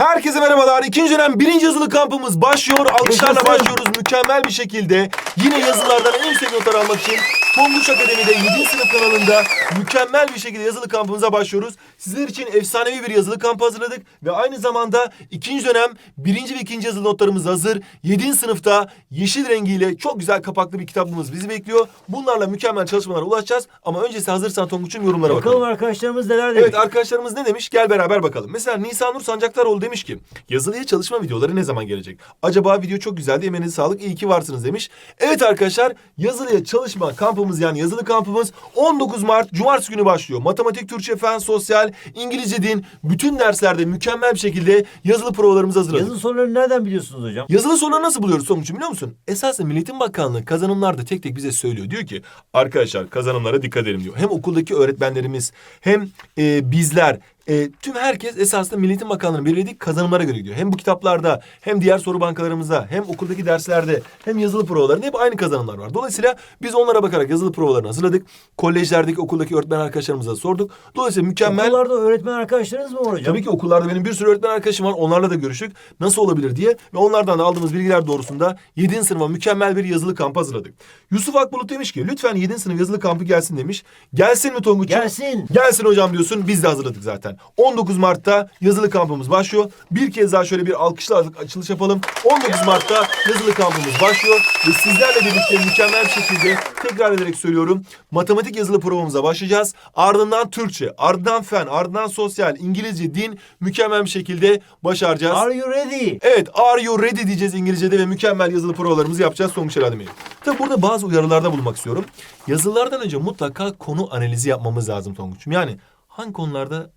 Herkese merhabalar. İkinci dönem birinci yazılı kampımız başlıyor. Alkışlarla başlıyoruz mükemmel bir şekilde. Yine yazılardan en yüksek notlar almak için Tonguç Akademi'de 7. sınıf kanalında mükemmel bir şekilde yazılı kampımıza başlıyoruz. Sizler için efsanevi bir yazılı kampı hazırladık. Ve aynı zamanda ikinci dönem birinci ve ikinci yazılı notlarımız hazır. 7. sınıfta yeşil rengiyle çok güzel kapaklı bir kitabımız bizi bekliyor. Bunlarla mükemmel çalışmalara ulaşacağız. Ama öncesi hazırsan Tonguç'un yorumlara bakalım. Bakalım arkadaşlarımız neler demiş. Evet arkadaşlarımız ne demiş? Gel beraber bakalım. Mesela Nisanur Sancaktaroğlu demiş ki yazılıya çalışma videoları ne zaman gelecek? Acaba video çok güzeldi emeğinize sağlık iyi ki varsınız demiş. Evet arkadaşlar yazılıya çalışma kampımız yani yazılı kampımız 19 Mart Cumartesi günü başlıyor. Matematik, Türkçe, Fen, Sosyal, İngilizce, Din bütün derslerde mükemmel bir şekilde yazılı provalarımızı hazırladık. Yazılı soruları nereden biliyorsunuz hocam? Yazılı soruları nasıl buluyoruz sonuçta biliyor musun? Esasen Milli Eğitim Bakanlığı kazanımlarda tek tek bize söylüyor. Diyor ki arkadaşlar kazanımlara dikkat edelim diyor. Hem okuldaki öğretmenlerimiz hem e, bizler e, tüm herkes esasında Milli Eğitim Bakanlığı'nın belirlediği kazanımlara göre gidiyor. Hem bu kitaplarda hem diğer soru bankalarımızda hem okuldaki derslerde hem yazılı provalarında hep aynı kazanımlar var. Dolayısıyla biz onlara bakarak yazılı provalarını hazırladık. Kolejlerdeki okuldaki öğretmen arkadaşlarımıza sorduk. Dolayısıyla mükemmel Okullarda öğretmen arkadaşlarınız mı var hocam? Tabii ki okullarda benim bir sürü öğretmen arkadaşım var. Onlarla da görüştük. Nasıl olabilir diye. Ve onlardan da aldığımız bilgiler doğrusunda 7. sınıfa mükemmel bir yazılı kamp hazırladık. Yusuf Akbulut demiş ki lütfen 7. sınıf yazılı kampı gelsin demiş. Gelsin mi Tonguç'um? Gelsin. Gelsin hocam diyorsun. Biz de hazırladık zaten. 19 Mart'ta yazılı kampımız başlıyor. Bir kez daha şöyle bir alkışla açılış yapalım. 19 Mart'ta yazılı kampımız başlıyor. Ve sizlerle birlikte mükemmel bir şekilde tekrar ederek söylüyorum. Matematik yazılı provamıza başlayacağız. Ardından Türkçe, ardından fen, ardından sosyal, İngilizce, din mükemmel bir şekilde başaracağız. Are you ready? Evet, are you ready diyeceğiz İngilizce'de ve mükemmel yazılı provalarımızı yapacağız sonuç Adem'i. Tabi burada bazı uyarılarda bulunmak istiyorum. Yazılardan önce mutlaka konu analizi yapmamız lazım Tonguç'um. Yani hangi konularda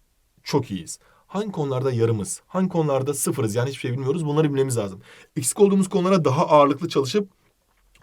çok iyiyiz? Hangi konularda yarımız? Hangi konularda sıfırız? Yani hiçbir şey bilmiyoruz. Bunları bilmemiz lazım. Eksik olduğumuz konulara daha ağırlıklı çalışıp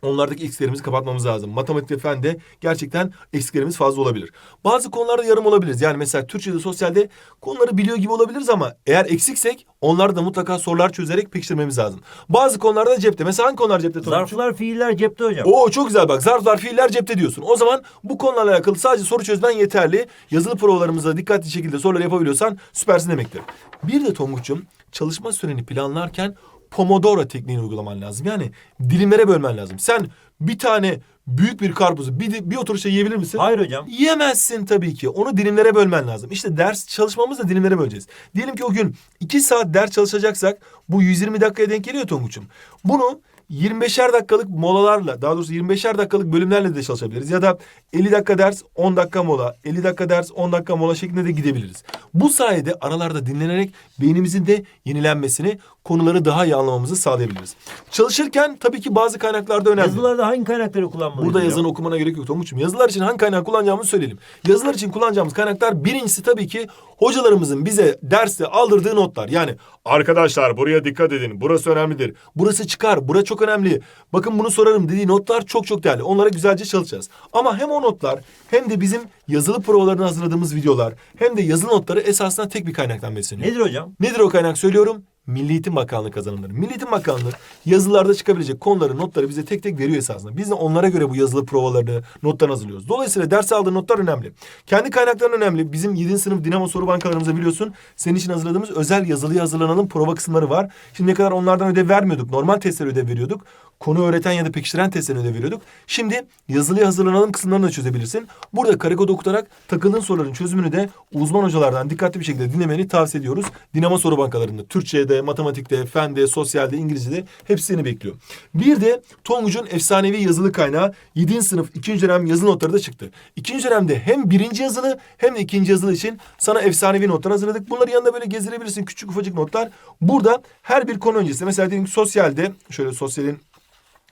Onlardaki eksiklerimizi kapatmamız lazım. Matematikte, fende gerçekten eksiklerimiz fazla olabilir. Bazı konularda yarım olabiliriz. Yani mesela Türkçe'de, sosyalde konuları biliyor gibi olabiliriz ama eğer eksiksek onları da mutlaka sorular çözerek pekiştirmemiz lazım. Bazı konularda da cepte. Mesela hangi konular cepte? Zarflar, fiiller cepte hocam. Oo çok güzel bak zarflar fiiller cepte diyorsun. O zaman bu konularla alakalı sadece soru çözmen yeterli. Yazılı provalarımızda dikkatli şekilde soruları yapabiliyorsan süpersin demektir. Bir de Tonguç'um çalışma süreni planlarken Pomodoro tekniğini uygulaman lazım. Yani dilimlere bölmen lazım. Sen bir tane büyük bir karpuzu bir, bir oturuşta yiyebilir misin? Hayır hocam. Yiyemezsin tabii ki. Onu dilimlere bölmen lazım. İşte ders çalışmamızı da dilimlere böleceğiz. Diyelim ki o gün 2 saat ders çalışacaksak bu 120 dakikaya denk geliyor Tonguç'um. Bunu 25'er dakikalık molalarla daha doğrusu 25'er dakikalık bölümlerle de çalışabiliriz. Ya da 50 dakika ders 10 dakika mola, 50 dakika ders 10 dakika mola şeklinde de gidebiliriz. Bu sayede aralarda dinlenerek beynimizin de yenilenmesini, konuları daha iyi anlamamızı sağlayabiliriz. Çalışırken tabii ki bazı kaynaklarda önemli. Yazılarda hangi kaynakları kullanmalıyız Burada yazını okumana gerek yok Tonguç'um. Yazılar için hangi kaynak kullanacağımızı söyleyelim. Yazılar için kullanacağımız kaynaklar birincisi tabii ki hocalarımızın bize derste aldırdığı notlar. Yani arkadaşlar buraya dikkat edin. Burası önemlidir. Burası çıkar. Bura çok önemli. Bakın bunu sorarım dediği notlar çok çok değerli. Onlara güzelce çalışacağız. Ama hem o notlar hem de bizim yazılı provalarını hazırladığımız videolar hem de yazılı notları esasında tek bir kaynaktan besleniyor. Nedir hocam? Nedir o kaynak söylüyorum? Milli Eğitim Bakanlığı kazanımları. Milli Eğitim Bakanlığı yazılarda çıkabilecek konuları, notları bize tek tek veriyor esasında. Biz de onlara göre bu yazılı provalarını, notlarını hazırlıyoruz. Dolayısıyla ders aldığı notlar önemli. Kendi kaynakların önemli. Bizim 7. sınıf Dinamo soru bankalarımızda biliyorsun senin için hazırladığımız özel yazılıya hazırlanalım prova kısımları var. Şimdiye kadar onlardan ödev vermiyorduk. Normal testlere ödev veriyorduk. Konu öğreten ya da pekiştiren testlerine ödev veriyorduk. Şimdi yazılıya hazırlanalım kısımlarını da çözebilirsin. Burada kare kod okutarak takıldığın soruların çözümünü de uzman hocalardan dikkatli bir şekilde dinlemeni tavsiye ediyoruz. Dinamo soru bankalarında Türkçe'de, matematikte, fende, sosyalde, İngilizce'de hepsi seni bekliyor. Bir de Tonguç'un efsanevi yazılı kaynağı 7. sınıf 2. dönem yazılı notları da çıktı. 2. dönemde hem birinci yazılı hem de ikinci yazılı için sana efsanevi notlar hazırladık. Bunları yanında böyle gezdirebilirsin küçük ufacık notlar. Burada her bir konu öncesi mesela diyelim sosyalde şöyle sosyalin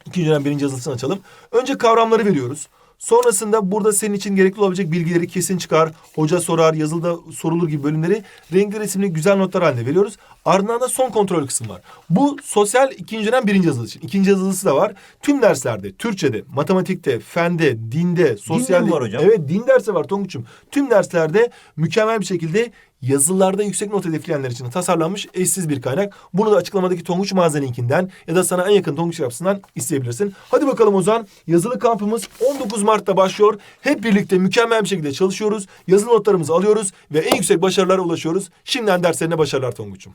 İkinci dönem birinci yazılısını açalım. Önce kavramları veriyoruz. Sonrasında burada senin için gerekli olabilecek bilgileri kesin çıkar. Hoca sorar, yazılıda sorulur gibi bölümleri renkli resimli güzel notlar halinde veriyoruz. Ardından da son kontrol kısmı var. Bu sosyal ikinci dönem birinci yazılı için. İkinci yazılısı da var. Tüm derslerde, Türkçe'de, matematikte, fende, dinde, sosyalde... mi var hocam? Evet, din dersi var Tonguç'um. Tüm derslerde mükemmel bir şekilde yazılılarda yüksek not hedefleyenler için tasarlanmış eşsiz bir kaynak. Bunu da açıklamadaki Tonguç mağaza linkinden ya da sana en yakın Tonguç yapısından isteyebilirsin. Hadi bakalım o zaman yazılı kampımız 19 Mart'ta başlıyor. Hep birlikte mükemmel bir şekilde çalışıyoruz. Yazılı notlarımızı alıyoruz ve en yüksek başarılara ulaşıyoruz. Şimdiden derslerine başarılar Tonguç'um.